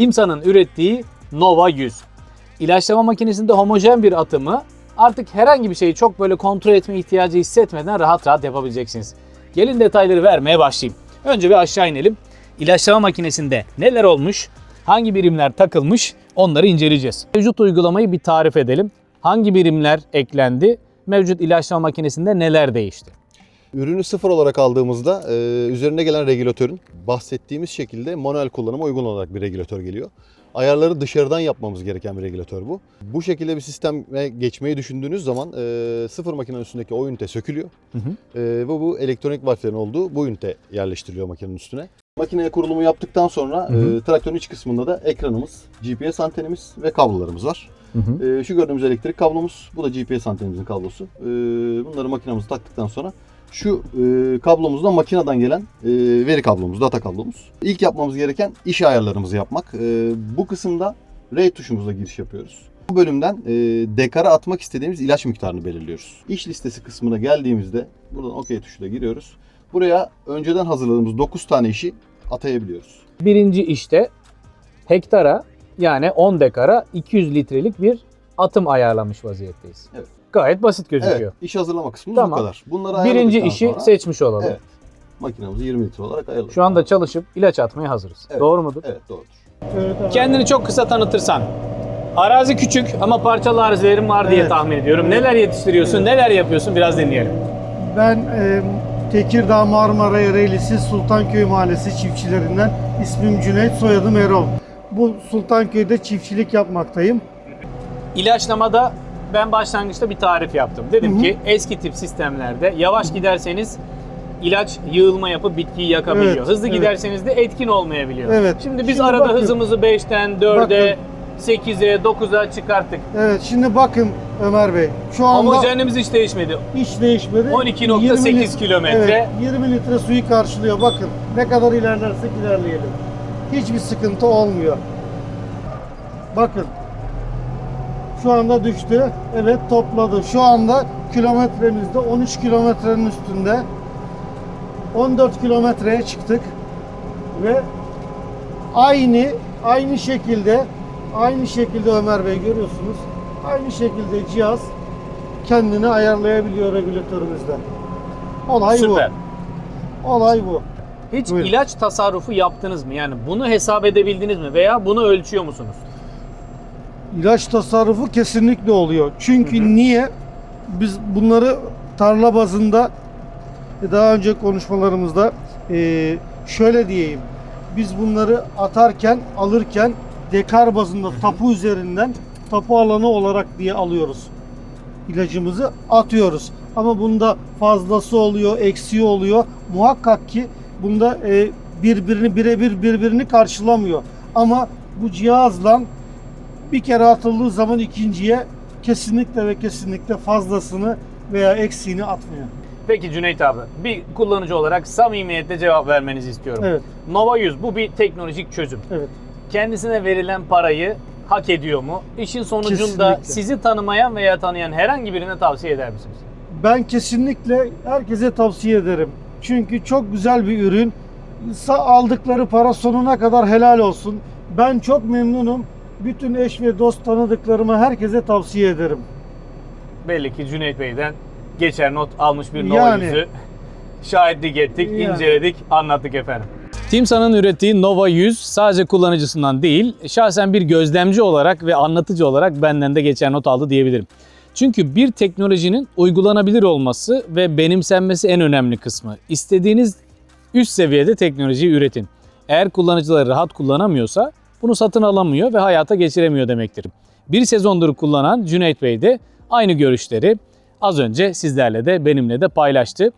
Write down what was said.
Timsa'nın ürettiği Nova 100. İlaçlama makinesinde homojen bir atımı artık herhangi bir şeyi çok böyle kontrol etme ihtiyacı hissetmeden rahat rahat yapabileceksiniz. Gelin detayları vermeye başlayayım. Önce bir aşağı inelim. İlaçlama makinesinde neler olmuş, hangi birimler takılmış onları inceleyeceğiz. Mevcut uygulamayı bir tarif edelim. Hangi birimler eklendi, mevcut ilaçlama makinesinde neler değişti? Ürünü sıfır olarak aldığımızda e, üzerine gelen regülatörün bahsettiğimiz şekilde manuel kullanıma uygun olarak bir regülatör geliyor. Ayarları dışarıdan yapmamız gereken bir regülatör bu. Bu şekilde bir sisteme geçmeyi düşündüğünüz zaman e, sıfır makinenin üstündeki o ünite sökülüyor. Hı hı. E, ve bu elektronik valflerin olduğu bu ünite yerleştiriliyor makinenin üstüne. Makineye kurulumu yaptıktan sonra Hı hı. e, traktörün iç kısmında da ekranımız, GPS antenimiz ve kablolarımız var. E, şu gördüğümüz elektrik kablomuz, bu da GPS antenimizin kablosu. E, bunları makinamıza taktıktan sonra şu e, kablomuzda makineden gelen e, veri kablomuz, data kablomuz. İlk yapmamız gereken iş ayarlarımızı yapmak. E, bu kısımda R tuşumuzla giriş yapıyoruz. Bu bölümden e, dekara atmak istediğimiz ilaç miktarını belirliyoruz. İş listesi kısmına geldiğimizde buradan OK tuşuyla giriyoruz. Buraya önceden hazırladığımız 9 tane işi atayabiliyoruz. Birinci işte hektara yani 10 dekara 200 litrelik bir atım ayarlamış vaziyetteyiz. Evet. Gayet basit gözüküyor. Evet, iş hazırlama kısmımız Tamam. bu kadar. Bunları Birinci işi sonra seçmiş olalım. Evet. makinamızı 20 litre olarak ayarladık. Şu anda çalışıp ilaç atmaya hazırız. Evet. Doğru mudur? Evet doğrudur. Kendini çok kısa tanıtırsan. Arazi küçük ama parçalı arazilerin var diye Evet. tahmin ediyorum. Neler yetiştiriyorsun, neler yapıyorsun biraz dinleyelim. Ben e, Tekirdağ Marmara Ereğlisi Sultanköy Mahallesi çiftçilerinden ismim Cüneyt, soyadım Erol. Bu Sultanköy'de çiftçilik yapmaktayım. İlaçlamada ben başlangıçta bir tarif yaptım. Dedim Hı hı. ki eski tip sistemlerde yavaş giderseniz ilaç yığılma yapıp bitkiyi yakabiliyor. Evet, Hızlı evet. giderseniz de etkin olmayabiliyor. Evet. Şimdi biz Şimdi arada bakın. hızımızı 5'ten 4'e, 8'e, 9'a çıkarttık. Evet şimdi bakın Ömer Bey. Şu anda Homojenimiz hiç değişmedi. hiç değişmedi. 12.8 20 lit- kilometre. Evet, 20 litre suyu karşılıyor. Bakın ne kadar ilerlersek ilerleyelim. Hiçbir sıkıntı olmuyor. Bakın. Şu anda düştü. Evet topladı. Şu anda kilometremizde 13 kilometrenin üstünde. 14 kilometreye çıktık. Ve aynı aynı şekilde aynı şekilde Ömer Bey görüyorsunuz. Aynı şekilde cihaz kendini ayarlayabiliyor regülatörümüzden. Olay Süper. bu. Olay bu. Hiç Buyurun. ilaç tasarrufu yaptınız mı? Yani bunu hesap edebildiniz mi? Veya bunu ölçüyor musunuz? İlaç tasarrufu kesinlikle oluyor. Çünkü Hı hı. niye? Biz bunları tarla bazında e, daha önce konuşmalarımızda e, şöyle diyeyim. Biz bunları atarken, alırken dekar bazında tapu üzerinden tapu alanı olarak diye alıyoruz. İlacımızı atıyoruz. Ama bunda fazlası oluyor, eksiği oluyor. Muhakkak ki bunda e, birbirini birebir birbirini karşılamıyor. Ama bu cihazla bir kere atıldığı zaman ikinciye kesinlikle ve kesinlikle fazlasını veya eksiğini atmıyor. Peki Cüneyt abi, bir kullanıcı olarak samimiyetle cevap vermenizi istiyorum. Evet, Nova 100 bu bir teknolojik çözüm. evet. Kendisine verilen parayı hak ediyor mu? İşin sonucunda Kesinlikle. sizi tanımayan veya tanıyan herhangi birine tavsiye eder misiniz? Ben kesinlikle herkese tavsiye ederim. Çünkü çok güzel bir ürün. Aldıkları para sonuna kadar helal olsun. Ben çok memnunum. Bütün eş ve dost tanıdıklarıma herkese tavsiye ederim. Belli ki Cüneyt Bey'den geçer not almış bir Nova Yani. 100'ü şahitlik ettik, Yani. inceledik, anlattık efendim. Timsa'nın ürettiği Nova 100 sadece kullanıcısından değil, şahsen bir gözlemci olarak ve anlatıcı olarak benden de geçer not aldı diyebilirim. Çünkü bir teknolojinin uygulanabilir olması ve benimsenmesi en önemli kısmı. İstediğiniz üst seviyede teknolojiyi üretin. Eğer kullanıcılar rahat kullanamıyorsa bunu satın alamıyor ve hayata geçiremiyor demektir. Bir sezondur kullanan Cüneyt Bey de aynı görüşleri az önce sizlerle de benimle de paylaştı.